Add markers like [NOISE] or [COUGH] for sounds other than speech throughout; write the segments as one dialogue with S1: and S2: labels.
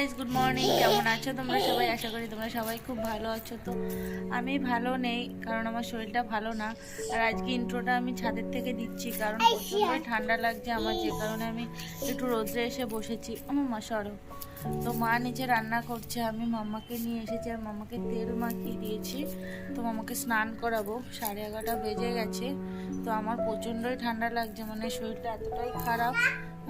S1: Guys good morning কেমন আছো তোমরা সবাই? আশা করি তোমরা সবাই খুব ভালো আছো। তো আমি ভালো নেই কারণ আমার শরীরটা ভালো না। আর আজকে ইন্ট্রোটা আমি ছাদের থেকে দিচ্ছি কারণ প্রচণ্ডই ঠান্ডা লাগছে আমার যে কারণে আমি একটু রোদ্রে এসে বসেছি। আমার মা সরো। তো মা নিচে রান্না করছে আমি মামাকে নিয়ে এসেছি আর মামাকে তেল মাখিয়ে দিয়েছি। তো মামাকে স্নান করাবো সাড়ে এগারোটা বেজে গেছে। তো আমার প্রচণ্ডই ঠান্ডা লাগছে মানে শরীরটা এতটাই খারাপ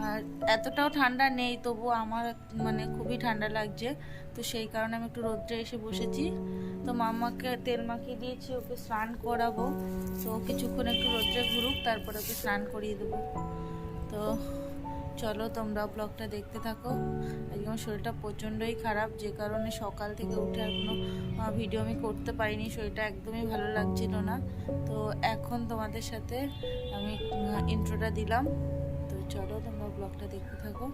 S1: আর এতটাও ঠান্ডা নেই, তবু আমার মানে খুবই ঠান্ডা লাগছে। তো সেই কারণে আমি একটু রোদ্রে এসে বসেছি। তো মাম্মাকে তেল মাখিয়ে দিয়েছি, ওকে স্নান করাবো। তো কিছুক্ষণ একটু রোদ্রে ঘুরুক, তারপরে ওকে স্নান করিয়ে দেবো। তো চলো তোমরা ব্লগটা দেখতে থাকো। আজকে আমার শরীরটা প্রচণ্ডই খারাপ, যে কারণে সকাল থেকে উঠে আর কোনো ভিডিও আমি করতে পারিনি। শরীরটা একদমই ভালো লাগছিল না। তো এখন তোমাদের সাথে আমি ইন্ট্রোটা দিলাম। চলো, তোমরা ব্লগটা দেখতে থাকো।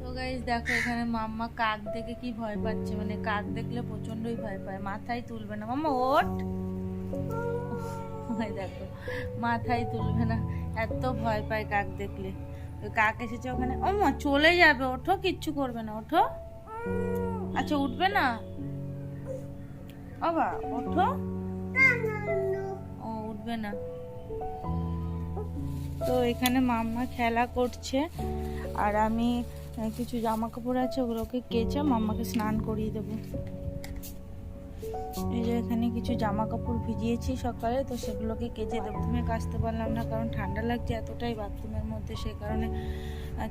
S1: তো গাইজ দেখো এখানে মাম্মা কাক দেখে কি ভয় পাচ্ছে। মানে কাক দেখলে প্রচণ্ডই ভয় পায়। মাথায় তুলবে না। মাম্মা ওই দেখো, মাথায় তুলবে না। এত ভয় পায় কাক দেখলে। কাক এসেছে ওখানে। ও মা চলে যাবে। ওঠো, কিচ্ছু করবে না। ওঠো। আচ্ছা উঠবে না? বাবা, ওঠো। ও, উঠবে না। তো এখানে মাম্মা খেলা করছে। আর আমি কিছু জামা কাপড় আছে, ওগুলোকে কেচে মাম্মাকে স্নান করিয়ে দেবো। এই যে এখানে কিছু জামা কাপড় ভিজিয়েছি সকালে, তো সেগুলোকে কেচে দেবো। তুমি কাচতে পারলাম না, কারণ ঠান্ডা লাগছে এতটাই বাথরুমের মধ্যে, সে কারণে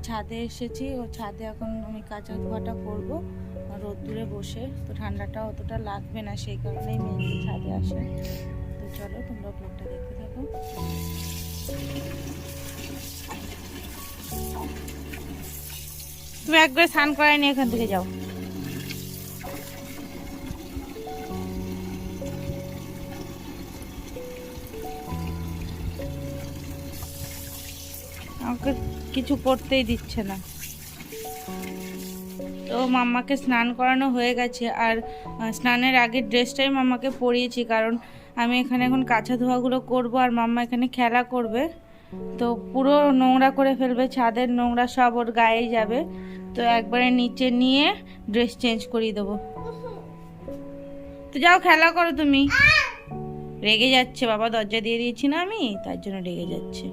S1: ছাদে এসেছি। ও ছাদে এখন আমি কাঁচা ধোয়াটা করব, রোদ্দুরে বসে। তো ঠান্ডাটা অতটা লাগবে না, সেই কারণেই মেয়েকে ছাদে আসে। তো চলো তোমরা ব্লগটা দেখতে থাকো। তুমি একবার স্নান করাই নিয়ে এখান থেকে যাও। আমাকে কিছু করতেই দিচ্ছে না। তো মাম্মাকে স্নান করানো হয়ে গেছে, আর স্নানের আগে ড্রেসটাই মাম্মাকে পরিয়েছি, কারণ আমি এখানে এখন কাঁচা ধোয়াগুলো করব আর মাম্মা এখানে খেলা করবে। তো পুরো নোংরা করে ফেলবে ছাদের নোংরা সব ওর গায়ে যাবে। তো একবারে নিচে নিয়ে ড্রেস চেঞ্জ করিয়ে দেবো। তো যাও খেলা করো তুমি। রেগে যাচ্ছে বাবা দরজা দিয়ে দিয়েছি না আমি তার জন্য রেগে যাচ্ছে।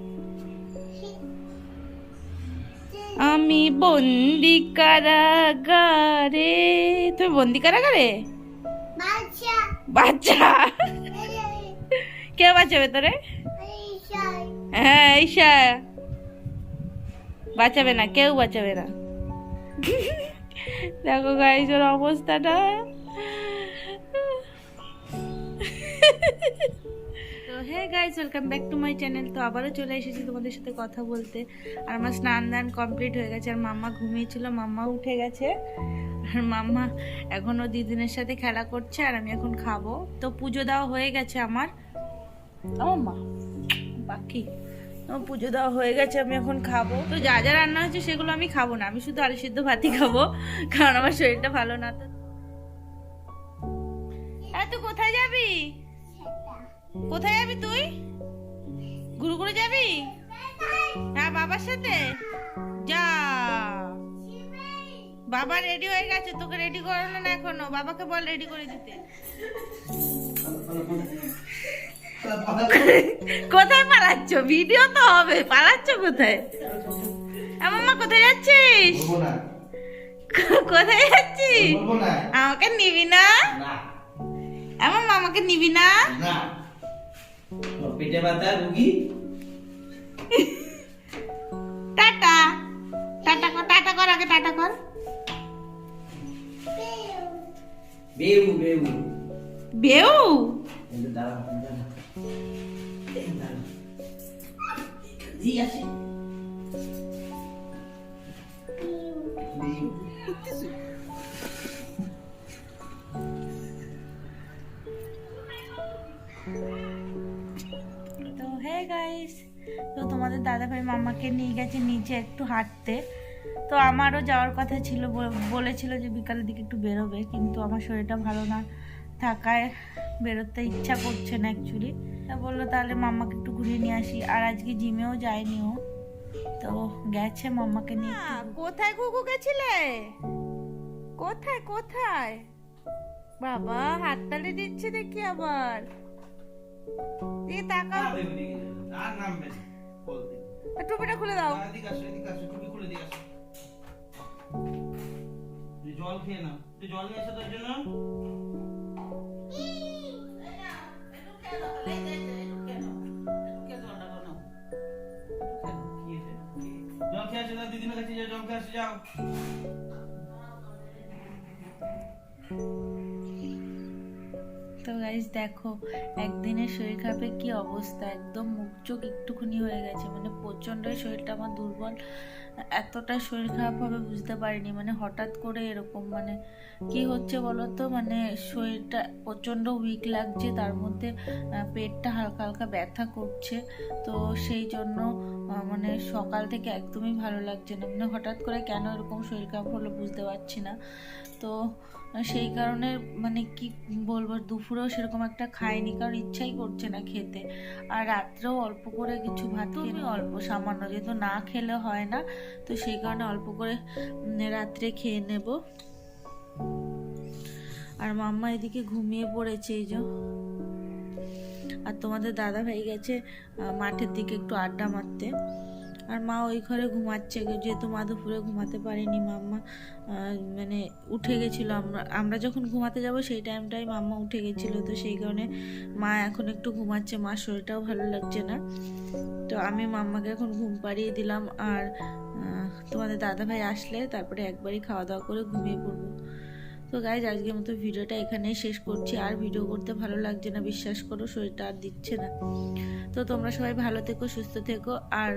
S1: আমি বন্দি কারাগারে তুমি বন্দি কারাগারে? বাচ্চা। কে বাঁচাবে তোরে? হ্যাঁ ঈশা। বাঁচাবে না, কেউ বাঁচাবে না। দেখো গাইজোর অবস্থাটা। তো hey guys welcome back to my channel তো আবারও চলে এসেছি তোমাদের সাথে কথা বলতে। আর আমার স্নান দান কমপ্লিট হয়ে গেছে, আর মাম্মা ঘুমিয়েছিল মাম্মা উঠে গেছে। আর মাম্মা এখনও দিদিনের সাথে খেলা করছে, আর আমি এখন খাব। তো পুজো দেওয়া হয়ে গেছে আমার। আমার মা বাকি। আমার পুজো দেওয়া হয়ে গেছে আমি এখন খাব। তো যা যা রান্না হয়েছে সেগুলো আমি খাব না আমি শুধু আলু সিদ্ধ ভাতই খাব কারণ আমার শরীরটা ভালো না তো। হ্যাঁ তুই কোথায় যাবি? কোথায় যাবি তুই? গুরু গুরু যাবি? হ্যাঁ বাবার সাথে? যা। বাবা রেডি হয়ে গেছে তোকে রেডি করানো না এখনও বাবাকে বল রেডি করে দিতে। [LAUGHS] কোথায় পালাচ্ছ? ভিডিও তো হবে। পালাচ্ছ কোথায়? আমার মা কোথায় যাচ্ছিস? কোথায় যাচ্ছিস? আমাকে নিবি না? আমার মামাকে নিবি না?
S2: পেটে ব্যথা রুগী
S1: টাটা। টাটা কর টাটা কর আগে টাটা কর।
S2: বেউ। বেউ?
S1: বেউ
S2: দাঁড়া। দাঁড়া দাঁড়া জি আছে বেউ
S1: তো হে গাইস তোমাদের দাদা ভাই মামাকে নিয়ে গেছে নিচে একটু হাঁটতে। তো আমারও যাওয়ার কথা ছিল বল- বলেছিল যে বিকালের দিকে একটু বেরোবে, কিন্তু আমার শরীরটা ভালো না থাকায় বেরোতে ইচ্ছা করছে না অ্যাকচুয়ালি তা বলল তাহলে মাম্মাকে একটু ঘুরিয়ে নিয়ে আসি। আর আজকে জিমেও যায়নি ও। তো গেছে মাম্মাকে নিয়ে কোথায় কুকু গেছিলে? কোথায় কোথায়? বাবা হাততালি দিচ্ছে দেখি আবার। দিয়ে তাকাও।
S2: আর নামবে
S1: টুপিটা খুলে দাও।
S2: এদিকে আসো, এদিকে আসো, টুপি খুলে দিয়ে আসো। জল খেয়ে নাও। জল নিয়ে এসো তোর জন্য? যাও
S1: তো গাইজ দেখো, একদিনের শরীর খারাপের কি অবস্থা? একদম মুখ চোখ একটুখানি হয়ে গেছে। মানে প্রচণ্ড শরীরটা আমার দুর্বল। এতটা শরীর খারাপ হবে বুঝতে পারিনি। মানে হঠাৎ করে এরকম মানে কি হচ্ছে বলো তো মানে শরীরটা প্রচণ্ড উইক লাগছে। তার মধ্যে পেটটা হালকা হালকা ব্যথা করছে। তো সেই জন্য মানে সকাল থেকে একদমই ভালো লাগছে না। মানে হঠাৎ করে কেন এরকম শরীর খারাপ হলো বুঝতে পারছি না। তো সেই কারণে মানে কি বলব দুপুরেও সেরকম একটা খাইনি কারণ ইচ্ছাই করছে না খেতে। আর রাত্রেও অল্প করে কিছু ভাত খেয়ে অল্প সামান্য যেহেতু না খেলে হয় না তো সেই কারণে অল্প করে রাত্রে খেয়ে নেব। আর মাম্মা এদিকে ঘুমিয়ে পড়েছে এই যে। আর তোমাদের দাদা ভাই গেছে মাঠের দিকে একটু আড্ডা মারতে। আর মা ওই ঘরে ঘুমাচ্ছে, যেহেতু মা দুপুরে ঘুমাতে পারেনি, মাম্মা মানে উঠে গেছিল আমরা আমরা যখন ঘুমাতে যাব সেই টাইমটাই মাম্মা উঠে গেছিল। তো সেই কারণে মা এখন একটু ঘুমাচ্ছে মার শরীরটাও ভালো লাগছে না। তো আমি মাম্মাকে এখন ঘুম পাড়িয়ে দিলাম। আর তোমাদের দাদা ভাই আসলে তারপরে একবারই খাওয়া দাওয়া করে ঘুমিয়ে পড়ব। তো গাইজ আজকের মতো ভিডিওটা এখানেই শেষ করছি। আর ভিডিও করতে ভালো লাগছে না, বিশ্বাস করো, শরীরটা আর দিচ্ছে না। তো তোমরা সবাই ভালো থেকো, সুস্থ থেকো। আর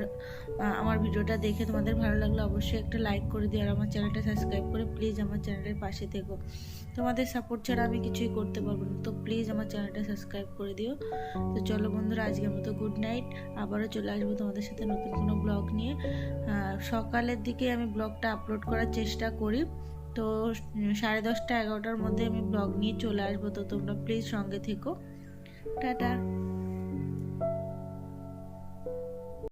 S1: আমার ভিডিওটা দেখে তোমাদের ভালো লাগলে অবশ্যই একটা লাইক করে দিও। আর আমার চ্যানেলটা সাবস্ক্রাইব করে প্লিজ আমার চ্যানেলের পাশে থেকো। তোমাদের সাপোর্ট ছাড়া আমি কিছুই করতে পারব না। তো প্লিজ আমার চ্যানেলটা সাবস্ক্রাইব করে দিও। তো চলো বন্ধুরা, আজকের মতো গুড নাইট আবারও চলে আসব তোমাদের সাথে নতুন কোনো ব্লগ নিয়ে। সকালের দিকে আমি ব্লগটা আপলোড করার চেষ্টা করি। তো সাড়ে দশটা এগারোটার মধ্যে আমি ব্লগ নিয়ে চলে আসব, তো তোমরা প্লিজ সঙ্গে থেকো। টাটা।